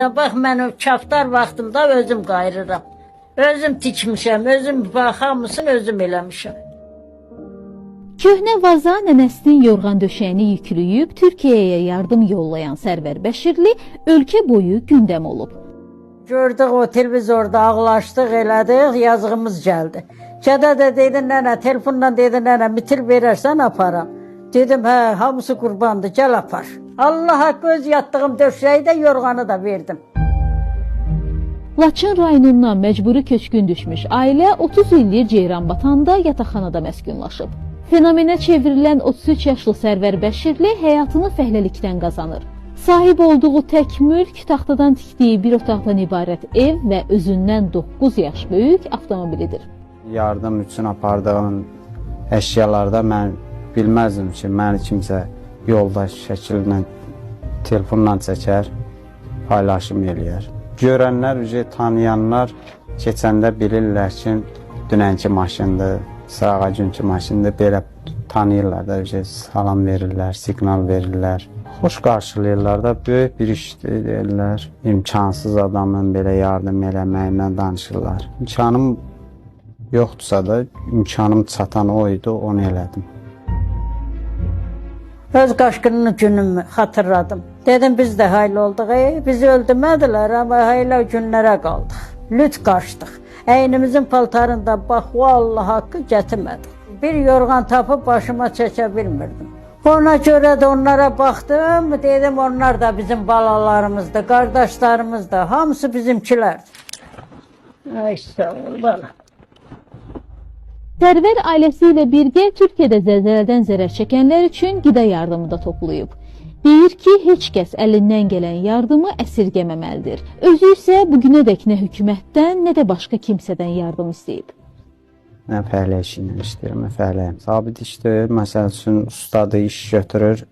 Bax mən o kaftar vaxtımda özüm qayırıram. Özüm tikmişəm, özüm bax hamısını özüm eləmişəm. Köhnə vaza nənəsinin yorğan döşəyini yükləyib Türkiyəyə yardım yollayan Sərvər Bəşirli ölkə boyu gündəm olub. Gördük o televizorda ağlaşdıq, elədik, yazığımız gəldi. Kədə də dedi, nənə, telefonla dedi, nənə, bitir verərsən aparam. Dedim, hə, hamısı qurbandır, gəl apar. Allah haqqı öz yatdığım döşəyi də, yorğanı da verdim. Laçın rayonundan məcburi köçkün düşmüş ailə 30 illik Ceyranbatanda yataqxanada məskunlaşıb. Fenomenə çevrilən 33 yaşlı Sərvər Bəşirli həyatını fəhləlikdən qazanır. Sahib olduğu tək mülk taxtadan tikdiyi bir otaqdan ibarət ev və özündən 9 yaş böyük avtomobilidir. yardım üçün apardığım əşyalarda mən bilməzdim ki, məni kimsə yoldaş şəkillə telefonla çəkər, paylaşım eləyər. Görənlər, tanıyanlar keçəndə bilirlər ki, dünənki maşındır, sırağa günkü maşındır, belə tanıyırlar da, ücə salam verirlər, siqnal verirlər. Xoş qarşılayırlar da, böyük bir işdir deyirlər. İmkansız adamın belə yardım eləməyindən danışırlar. İmkanım yoxdursa da imkanım çatan o idi, onu elədim. Öz qaşqınını günümü xatırladım. Dedim biz də haylı olduq, ey, bizi öldürmədilər, amma haylı günlərə qaldıq. Lüt qaçdıq. Əynimizin paltarında bax, vallahi haqqı gətirmədik. Bir yorğan tapıb başıma çəkə. Ona görə də onlara baxdım, dedim onlar da bizim balalarımızdır, qardaşlarımızdır, hamısı bizimkilərdir. Ay sağ ol bala. Sərvər ailəsi ilə birgə Türkiyədə zəlzələdən zərər çəkənlər üçün qida yardımı da toplayıb. Deyir ki, heç kəs əlindən gələn yardımı əsirgəməməlidir. Özü isə bugünədək nə hökumətdən, nə də başqa kimsədən yardım istəyib. Nə fəhlə işi ilə işləyirəm, fəhləyəm. Sabit işdir, məsəl üçün ustadı iş götürür,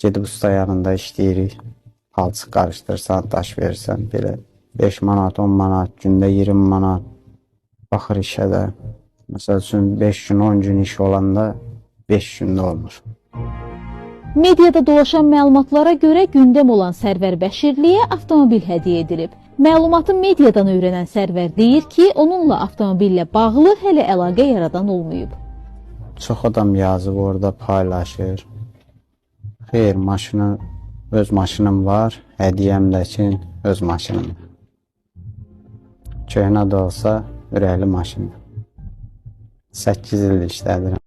gedib usta yanında işləyirik. Palçıq qarışdırırsan, daş verirsən, belə 5 manat, 10 manat, gündə 20 manat baxır işə də. Məsəl üçün 5 gün, 10 gün iş olanda 5 gündə olmur. Mediada dolaşan məlumatlara görə gündəm olan Sərvər Bəşirliyə avtomobil hədiyyə edilib. Məlumatı mediadan öyrənən Sərvər deyir ki, onunla avtomobillə bağlı hələ əlaqə yaradan olmayıb. Çox adam yazıb orada paylaşır. Xeyr, maşını öz maşınım var, hədiyyəm də ki, öz maşınım. Köhnə də olsa ürəkli maşındır. 8 il işlədirəm.